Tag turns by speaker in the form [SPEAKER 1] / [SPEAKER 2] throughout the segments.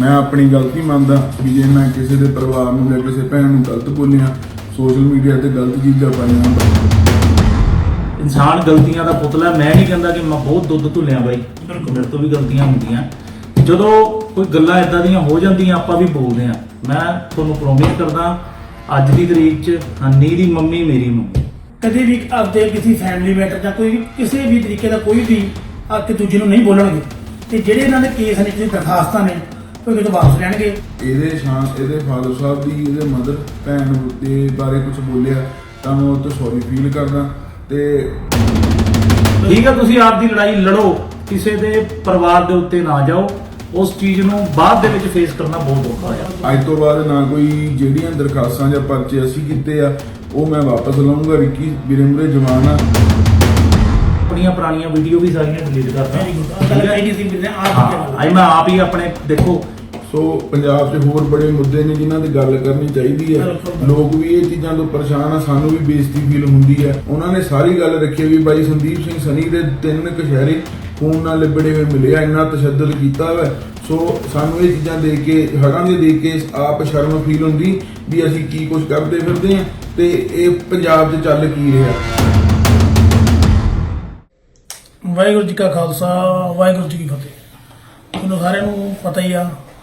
[SPEAKER 1] ਮੈਂ ਆਪਣੀ ਗਲਤੀ ਮੰਨਦਾ ਵੀ ਜੇ ਮੈਂ ਕਿਸੇ ਦੇ ਪਰਿਵਾਰ ਨੂੰ ਜਾਂ ਕਿਸੇ ਭੈਣ ਨੂੰ ਗਲਤ ਬੋਲਿਆ ਸੋਸ਼ਲ ਮੀਡੀਆ ਤੇ ਗਲਤ ਚੀਜ਼ਾਂ ਪਾਈਆਂ
[SPEAKER 2] ਇਨਸਾਨ ਗਲਤੀਆਂ ਦਾ ਪੁਤਲਾ। ਮੈਂ ਨਹੀਂ ਕਹਿੰਦਾ ਕਿ ਮੈਂ ਬਹੁਤ ਦੁੱਧ ਧੁੱਲਿਆ ਬਾਈ। ਮੇਰੇ ਤੋਂ ਵੀ ਗਲਤੀਆਂ ਹੁੰਦੀਆਂ। ਜਦੋਂ ਕੋਈ ਗੱਲਾਂ ਇਦਾਂ ਦੀਆਂ ਹੋ ਜਾਂਦੀਆਂ ਆਪਾਂ ਵੀ ਬੋਲਦੇ ਆ ਮੈਂ ਤੁਹਾਨੂੰ ਪ੍ਰੋਮਿਸ ਕਰਦਾ ਅੱਜ ਦੀ ਤਰੀਕ 'ਚ ਹਨੀ ਦੀ ਮੰਮੀ ਮੇਰੀ ਮੰਮੀ।
[SPEAKER 3] ਕਦੇ ਵੀ ਆਪਦੇ ਕਿਸੇ ਫੈਮਿਲੀ ਮੈਟਰ ਜਾਂ ਕੋਈ ਵੀ ਕਿਸੇ ਵੀ ਤਰੀਕੇ ਦਾ ਕੋਈ ਵੀ ਆ ਕੇ ਦੂਜੇ ਨੂੰ ਨਹੀਂ ਬੋਲਣਗੇ। ਤੇ ਜਿਹੜੇ ਇਹਨਾਂ ਦੇ ਕੇਸ ਨੇ ਜਿਹੜੇ ਦਰਖਾਸਤਾਂ ਨੇ ਉਹ ਕਿਤੋਂ ਵਾਪਸ ਲੈਣਗੇ
[SPEAKER 1] ਇਹਦੇ ਸ਼ਾਨ ਇਹਦੇ ਫਾਦਰ ਸਾਹਿਬ ਦੀ ਇਹਦੇ ਮਦਰ ਭੈਣ ਦੇ ਬਾਰੇ ਕੁਝ ਬੋਲਿਆ ਤਾਂ ਮੈਂ ਉਹ ਤੋਂ ਸੌਰੀ ਫੀਲ ਕਰਦਾ ਤੇ
[SPEAKER 2] ਠੀਕ ਹੈ ਤੁਸੀਂ ਆਪ ਦੀ ਲੜਾਈ ਲੜੋ ਕਿਸੇ ਦੇ ਪਰਿਵਾਰ ਦੇ ਉੱਤੇ ਨਾ ਜਾਓ ਉਸ ਚੀਜ਼ ਨੂੰ ਬਾਅਦ ਦੇ ਵਿੱਚ ਫੇਸ ਕਰਨਾ ਬਹੁਤ ਔਖਾ ਹੈ
[SPEAKER 1] ਅੱਜ ਤੋਂ ਬਾਅਦ ਨਾ ਕੋਈ ਜਿਹੜੀਆਂ ਦਰਖਾਸਤਾਂ ਜਾਂ ਪਰਚੇ ਅਸੀਂ ਕੀਤੇ ਆ ਉਹ ਮੈਂ ਵਾਪਸ ਲਵਾਂਗਾ ਰਿੱਕੀ ਵੀਰੇ ਮੁਰੇ ਜਵਾਨ ਆ।
[SPEAKER 2] ਆਪਣੀਆਂ ਪੁਰਾਣੀਆਂ ਵੀਡੀਓ ਵੀ ਸਾਰੀਆਂ ਡਿਲੀਟ ਕਰਦਾ
[SPEAKER 3] ਸੀ
[SPEAKER 2] ਹਾਂ ਅੱਜ ਮੈਂ ਆਪ ਹੀ ਆਪਣੇ ਦੇਖੋ
[SPEAKER 1] ਸੋ ਪੰਜਾਬ 'ਚ ਹੋਰ ਬੜੇ ਮੁੱਦੇ ਨੇ ਜਿਨ੍ਹਾਂ ਦੀ ਗੱਲ ਕਰਨੀ ਚਾਹੀਦੀ ਹੈ। ਲੋਕ ਵੀ ਇਹ ਚੀਜ਼ਾਂ ਤੋਂ ਪਰੇਸ਼ਾਨ ਆ ਸਾਨੂੰ ਵੀ ਬੇਇੱਜ਼ਤੀ ਫੀਲ ਹੁੰਦੀ ਹੈ। ਉਹਨਾਂ ਨੇ ਸਾਰੀ ਗੱਲ ਰੱਖੀ ਵੀ ਬਾਈ ਸੰਦੀਪ ਸਿੰਘ ਸਨੀ ਦੇ ਤਿੰਨ ਕਸ਼ਹਿਰੇ ਖੂਨ ਨਾਲ ਲਿਬੜੇ ਹੋਏ ਮਿਲੇ ਆ ਇੰਨਾ ਤਸ਼ੱਦਦ ਕੀਤਾ ਹੋਇਆ ਸੋ ਸਾਨੂੰ ਇਹ ਚੀਜ਼ਾਂ ਦੇਖ ਕੇ ਹੜਾਂ ਦੇ ਦੇਖ ਕੇ ਆਪ ਸ਼ਰਮ ਫੀਲ ਹੁੰਦੀ ਵੀ ਅਸੀਂ ਕੀ ਕੁਝ ਕਰਦੇ ਫਿਰਦੇ ਆ ਤੇ ਇਹ ਪੰਜਾਬ 'ਚ ਚੱਲ ਕੀ ਰਿਹਾ।
[SPEAKER 3] ਵਾਹਿਗੁਰੂ ਜੀ ਕਾ ਖਾਲਸਾ ਵਾਹਿਗੁਰੂ ਜੀ ਕੀ ਫਤਿਹ। ਤੁਹਾਨੂੰ ਸਾਰਿਆਂ ਨੂੰ ਪਤਾ ਹੀ ਆ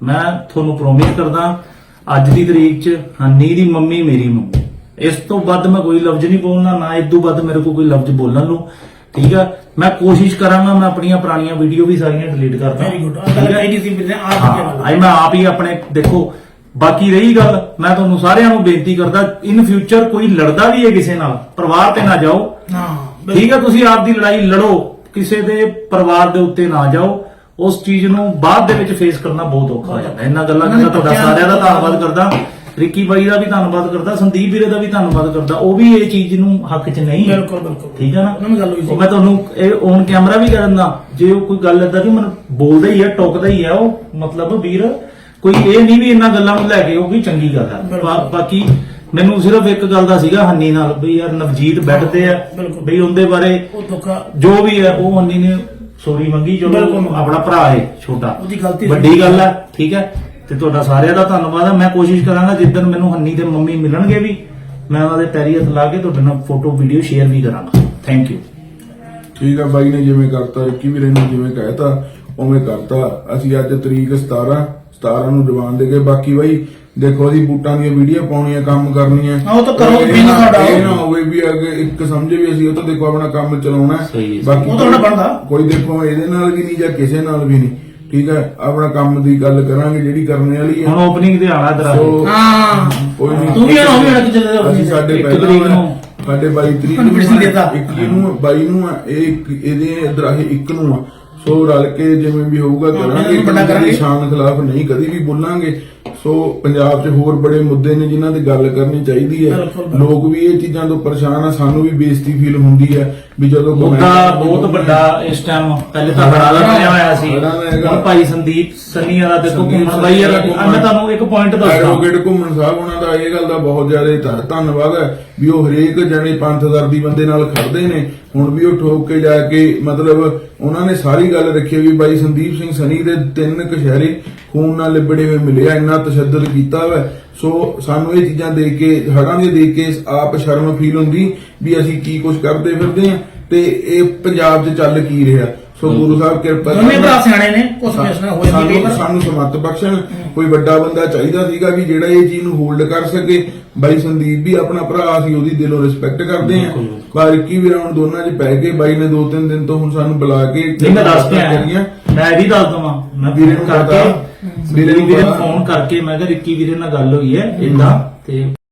[SPEAKER 2] ਮੈਂ ਤੁਹਾਨੂੰ ਪ੍ਰੋਮਿਸ ਕਰਦਾ ਅੱਜ ਦੀ ਤਰੀਕ 'ਚ ਹਨੀ ਦੀ ਮੰਮੀ ਮੇਰੀ ਮੰਮੀ। ਇਸ ਤੋਂ ਵੱਧ ਮੈਂ ਕੋਈ ਲਫ਼ਜ਼ ਨਹੀਂ ਬੋਲਣਾ ਨਾ ਇਸ ਤੋਂ ਵੱਧ ਮੇਰੇ ਕੋਲ ਕੋਈ ਲਫ਼ਜ਼ ਬੋਲਣ ਨੂੰ। ਠੀਕ ਆ? ਮੈਂ ਕੋਸ਼ਿਸ਼ ਕਰਾਂਗਾ ਮੈਂ ਆਪਣੀਆਂ ਪੁਰਾਣੀਆਂ ਵੀਡੀਓ ਵੀ ਸਾਰੀਆਂ ਡਿਲੀਟ ਕਰਦਾ
[SPEAKER 3] ਵੈਰੀ ਗੁੱਡ ਗੱਲ ਕਹੀ ਸੀ ਵੀ ਆਪ
[SPEAKER 2] ਹਾਂ ਅੱਜ ਮੈਂ ਆਪ ਹੀ ਆਪਣੇ ਦੇਖੋ ਬਾਕੀ ਰਹੀ ਗੱਲ ਮੈਂ ਤੁਹਾਨੂੰ ਸਾਰਿਆਂ ਨੂੰ ਬੇਨਤੀ ਕਰਦਾ ਇਨ ਫਿਊਚਰ ਕੋਈ ਲੜਦਾ ਵੀ ਹੈ ਕਿਸੇ ਨਾਲ ਪਰਿਵਾਰ ਤੇ ਨਾ ਜਾਓ।
[SPEAKER 3] ਹਾਂ
[SPEAKER 2] ਠੀਕ ਹੈ ਤੁਸੀਂ ਆਪ ਦੀ ਲੜਾਈ ਲੜੋ ਕਿਸੇ ਦੇ ਪਰਿਵਾਰ ਦੇ ਉੱਤੇ ਨਾ ਜਾਓ। ਉਸ ਚੀਜ਼ ਨੂੰ ਬਾਅਦ ਦੇ ਵਿੱਚ ਫੇਸ ਕਰਨਾ ਬਹੁਤ ਔਖਾ ਹੋ ਜਾਂਦਾ। ਇਹਨਾਂ ਗੱਲਾਂ ਕਰਦਾ ਤੁਹਾਡਾ ਸਾਰਿਆਂ ਦਾ ਧੰਨਵਾਦ ਕਰਦਾ ਰਿੱਕੀ ਬਾਈ ਦਾ ਵੀ ਧੰਨਵਾਦ ਕਰਦਾ ਸੰਦੀਪ ਵੀਰੇ ਦਾ ਵੀ ਧੰਨਵਾਦ ਕਰਦਾ। ਉਹ ਵੀ ਇਹ ਚੀਜ਼ ਨੂੰ ਹੱਕ 'ਚ ਨਹੀਂ।
[SPEAKER 3] ਬਿਲਕੁਲ ਬਿਲਕੁਲ।
[SPEAKER 2] ਠੀਕ ਹੈ ਨਾ?
[SPEAKER 3] ਉਹਨਾਂ ਨਾਲ ਗੱਲ ਹੋਈ ਸੀ।
[SPEAKER 2] ਮੈਂ ਤੁਹਾਨੂੰ ਇਹ ਔਨ ਕੈਮਰਾ ਵੀ ਕਰ ਦਿੰਦਾ ਜੇ ਉਹ ਕੋਈ ਗੱਲ ਏਦਾਂ ਦੀ ਮਨ ਬੋਲਦਾ ਹੀ ਹੈ ਟੋਕਦਾ ਹੀ ਹੈ ਉਹ ਮਤਲਬ ਵੀਰ ਕੋਈ ਇਹ ਨਹੀਂ ਵੀ ਇਹਨਾਂ ਗੱਲਾਂ ਨੂੰ ਲੈ ਕੇ ਉਹ ਵੀ ਚੰਗੀ ਗੱਲ ਹੈ ਬਾਕੀ ਮੈਨੂੰ ਸਿਰਫ ਇੱਕ ਗੱਲ ਦਾ ਸੀਗਾ ਹੰਨੀ ਨਾਲ ਵੀ ਯਾਰ ਨਵਜੀਤ ਬੈੱਡ ਤੇ ਆ। ਵੀ ਉਹਦੇ ਬਾਰੇ ਜੋ ਵੀ ਹੈ ਉਹ ਹੰਨੀ ਨੇ ਸੋਰੀ ਮੰਗੀ ਜੋ
[SPEAKER 3] ਬਿਲਕੁਲ।
[SPEAKER 2] ਆਪਣਾ ਭਰਾ ਹੈ ਛੋਟਾ।
[SPEAKER 3] ਉਹਦੀ ਗਲਤੀ ਸੀ।
[SPEAKER 2] ਵੱਡੀ ਗੱਲ ਹੈ ਠੀਕ ਹੈ? ਤੇ ਤੁਹਾਡਾ ਸਾਰਿਆਂ ਦਾ ਧੰਨਵਾਦ ਹੈ। ਮੈਂ ਕੋਸ਼ਿਸ਼ ਕਰਾਂਗਾ ਜਿੱਦਣ ਮੈਨੂੰ ਹੰਨੀ ਤੇ ਮੰਮੀ ਮਿਲਣਗੇ ਵੀ ਮੈਂ ਉਹਨਾਂ ਦੇ ਪੈਰੀ ਹੱਥ ਲਾ ਕੇ ਤੁਹਾਡੇ ਨਾਲ ਫੋਟੋ ਵੀਡੀਓ ਸ਼ੇਅਰ ਵੀ ਕਰਾਂਗਾ। ਥੈਂਕ ਯੂ
[SPEAKER 1] ਠੀਕ ਆ ਬਾਈ ਨੇ ਜਿਵੇਂ ਕਰਤਾ ਰਿੱਕੀ ਵੀਰੇ ਨੇ ਜਿਵੇਂ ਕਹਿਤਾ ਉਵੇਂ ਕਰਤਾ। ਅਸੀਂ ਅੱਜ ਤਰੀਕ 17 17 ਨੂੰ ਜਵਾਨ ਦੇ ਬਾਕੀ ਬਾਈ ਦੇਖੋ ਅਸੀਂ ਬੂਟਾਂ ਦੀਆਂ ਵੀਡੀਓ ਪਾਉਣੀਆਂ ਕੰਮ ਕਰਨੀਆਂ
[SPEAKER 3] ਹਾਂ, ਉਹ ਤਾਂ ਕਰੋ
[SPEAKER 1] ਇਹ
[SPEAKER 3] ਵੀ ਨਾ
[SPEAKER 1] ਨਾ-
[SPEAKER 3] ਸਾਡਾ।
[SPEAKER 1] ਇਹ ਨਾ ਹੋਵੇ ਵੀ ਅੱਗੇ ਇੱਕ ਸਮਝੇ ਵੀ ਅਸੀਂ ਉਹ ਤਾਂ ਦੇਖੋ ਆਪਣਾ ਕੰਮ ਚਲਾਉਣਾ ਹੈ।
[SPEAKER 2] ਸਹੀ ਹੈ।
[SPEAKER 1] ਬਾਕੀ
[SPEAKER 3] ਉਹ ਤਾਂ ਸਾਡਾ ਬਣਦਾ।
[SPEAKER 1] ਕੋਈ ਦੇਖੋ ਇਹਦੇ ਨਾਲ ਵੀ ਨਹੀਂ ਜਾਂ ਕਿਸੇ ਨਾਲ ਵੀ ਨਹੀਂ ਠੀਕ ਹੈ ਆਪਣਾ ਕੰਮ ਦੀ ਗੱਲ ਕਰਾਂਗੇ ਜਿਹੜੀ ਕਰਨੇ ਵਾਲੀ ਹੈ
[SPEAKER 2] ਹੁਣ ਓਪਨਿੰਗ ਤੇ ਆਣਾ ਤੇਰਾ
[SPEAKER 1] ਸੋ
[SPEAKER 3] ਹਾਂ
[SPEAKER 1] ਕੋਈ ਨਹੀਂ
[SPEAKER 3] ਤੂੰ ਵੀ ਆਉਣਾ, ਉਹ ਵੀ ਆਉਣਾ, ਦਾ
[SPEAKER 1] ਅਸੀਂ ਸਾਡੇ
[SPEAKER 2] ਇੱਕ
[SPEAKER 1] ਪਹਿਲਾਂ
[SPEAKER 2] ਤਰੀਕ ਨੂੰ।
[SPEAKER 1] ਸਾਡੇ 22 ਤਰੀਕ
[SPEAKER 3] Convocation ਦੇਤਾ।
[SPEAKER 1] ਇੱਕ ਨੂੰ 22 ਨੂੰ ਆ, ਇਹ ਇੱਕ- ਇਹਦੇ ਦਰਾਹੇ ਇੱਕ ਨੂੰ ਆ ਸੋ ਰਲ ਕੇ ਜਿਵੇਂ ਵੀ ਹੋਊਗਾ ਕਰਾਂਗੇ
[SPEAKER 3] ਇਹਨੂੰ ਵੱਡਾ ਕਰਾਂਗੇ।
[SPEAKER 1] ਕਿਸੇ ਸ਼ਾਨ ਖਿਲਾਫ ਨਹੀਂ ਕਦੀ ਵੀ ਬੋਲਾਂਗੇ ਸੋ ਪੰਜਾਬ 'ਚ ਹੋਰ ਬੜੇ ਮੁੱਦੇ ਨੇ ਜਿਨ੍ਹਾਂ ਤੇ ਗੱਲ ਕਰਨੀ ਚਾਹੀਦੀ ਹੈ। ਲੋਕ ਵੀ ਇਹ ਚੀਜ਼ਾਂ ਤੋਂ ਪਰੇਸ਼ਾਨ ਆ ਸਾਨੂੰ ਵੀ ਬੇਇੱਜ਼ਤੀ ਫੀਲ ਹੁੰਦੀ ਹੈ ਵੀ ਜਦੋਂ ਕੋਈ
[SPEAKER 2] ਮੁੱਦਾ ਬਹੁਤ ਵੱਡਾ ਇਸ ਟਾਈਮ ਪਹਿਲੇ ਤਾਂ ਦਾ ਬਣਿਆ ਹੋਇਆ ਸੀ।
[SPEAKER 1] ਦਾ।
[SPEAKER 2] ਹੁਣ ਭਾਈ ਸੰਦੀਪ ਸੰਨੀ ਵਾਲਾ ਦੇਖੋ ਘੁੰਮਣ ਬਾਈ ਮੈਂ ਤੁਹਾਨੂੰ ਇੱਕ ਪੁਆਇੰਟ ਦੱਸਦਾ।
[SPEAKER 1] ਐਡਵੋਕੇਟ ਘੁੰਮਣ ਸਾਹਿਬ ਉਹਨਾਂ ਦਾ ਇਹ ਗੱਲ ਦਾ ਬਹੁਤ ਜ਼ਿਆਦਾ ਧੰਨ- ਧੰਨਵਾਦ ਹੈ ਵੀ ਉਹ ਹਰੇਕ ਜਣੇ ਪੰਥਦਰਦੀ ਬੰਦੇ ਨਾਲ ਖੜਦੇ ਨੇ। ਹੁਣ ਵੀ ਉਹ ਠੋਕ ਕੇ ਜਾ ਕੇ ਮਤਲਬ ਉਹਨਾਂ ਨੇ ਸਾਰੀ ਗੱਲ ਰੱਖੀ ਵੀ ਬਾਈ ਸੰਦੀਪ ਸਿੰਘ ਸਨੀ ਦੇ ਤਿੰਨ ਕਸ਼ਹਿਰੇ ਖੂਨ ਨਾਲ ਲਿਬੜੇ ਹੋਏ ਮਿਲੇ ਆ ਇੰਨਾ ਤਸ਼ੱਦਦ ਕੀਤਾ ਵਾ। ਸੋ ਸਾਨੂੰ ਇਹ ਚੀਜ਼ਾਂ ਦੇਖ ਕੇ ਹੜਾਂ ਦੇ ਦੇਖ ਕੇ ਆਪ ਸ਼ਰਮ ਫੀਲ ਹੁੰਦੀ ਵੀ ਅਸੀਂ ਕੀ ਕੁਝ ਕਰਦੇ ਫਿਰਦੇ ਆ ਤੇ ਇਹ ਪੰਜਾਬ 'ਚ ਚੱਲ ਕੀ ਰਿਹਾ। ਸੋ ਗੁਰੂ ਸਾਹਿਬ ਕਿਰਪਾ
[SPEAKER 3] ਦੋਨੇ
[SPEAKER 1] ਕਰਨ।
[SPEAKER 3] ਭਰਾ ਸਿਆਣੇ ਨੇ ਕੁਝ ਫੈਸਲਾ ਹੋ ਜਾਂਦੀ ਕਈ
[SPEAKER 1] ਸਾਨੂੰ ਸਮੱਤ ਬਖਸ਼ਣ। ਕੋਈ ਵੱਡਾ ਬੰਦਾ ਚਾਹੀਦਾ ਸੀਗਾ ਵੀ ਜਿਹੜਾ ਇਹ ਚੀਜ਼ ਨੂੰ ਹੋਲਡ ਕਰ ਸਕੇ। ਬਾਈ ਸੰਦੀਪ ਵੀ ਆਪਣਾ ਭਰਾ ਸੀ ਉਹਦੀ ਦਿਲੋਂ ਰਿਸਪੈਕਟ ਕਰਦੇ ਆ ਪਰ ਕੀ ਵੀ ਰਾਉਂਡ ਦੋਨਾਂ 'ਚ ਪੈ ਕੇ ਬਾਈ ਨੇ ਦੋ ਤਿੰਨ ਦਿਨ ਤੋਂ ਹੁਣ ਸਾਨੂੰ ਬੁਲਾ ਕੇ
[SPEAKER 2] ਮੈਂ ਦੱਸ ਵੀ ਦੱਸ ਦਵਾਂ। ਮੈਂ
[SPEAKER 1] ਵੀਰੇ ਨੂੰ
[SPEAKER 2] ਕਰਕੇ
[SPEAKER 1] ਪਤਾ, ਵੀਰੇ ਨੂੰ।
[SPEAKER 2] ਫੋਨ ਕਰਕੇ ਮੈਂ ਕਿਹਾ ਰਿੱਕੀ ਵੀਰੇ ਨਾਲ ਗੱਲ ਹੋਈ ਹੈ ਇਦਾਂ ਤੇ